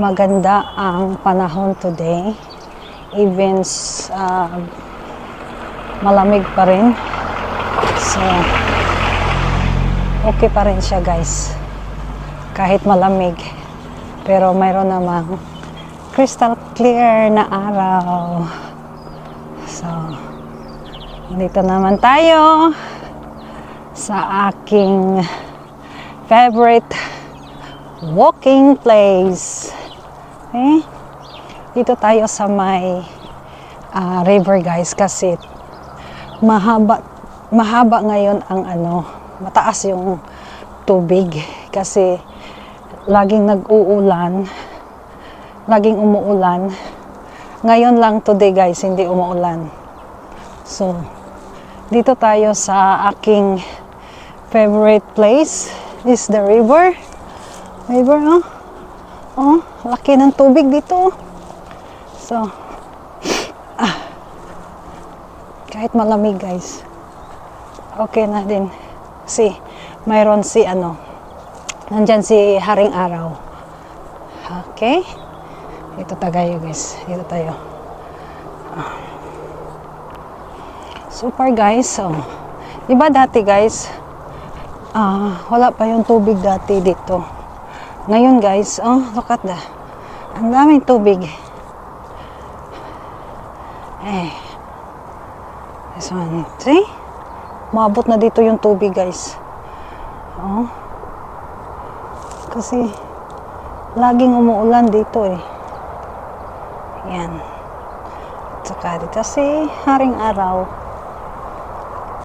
maganda ang panahon today. Even uh, malamig pa rin. So, okay pa rin siya guys. Kahit malamig. Pero mayroon namang crystal clear na araw. So, dito naman tayo sa aking favorite walking place. Okay? Dito tayo sa may ah, river guys kasi mahaba mahaba ngayon ang ano, mataas yung tubig kasi laging nag-uulan, laging umuulan. Ngayon lang today guys, hindi umuulan. So, dito tayo sa aking favorite place is the river. River, oh. Oh, laki ng tubig dito. So, ah, kahit malamig guys, okay na din. Si, mayroon si ano, nandyan si Haring Araw. Okay? Dito tayo guys. Dito tayo. Ah. Super guys. So, di ba dati guys, ah, wala pa yung tubig dati dito. Ngayon guys, oh, look at that. Ang daming tubig. Eh. This one. See? Maabot na dito yung tubig guys. Oh. Kasi, laging umuulan dito eh. Yan. At dito si Haring Araw.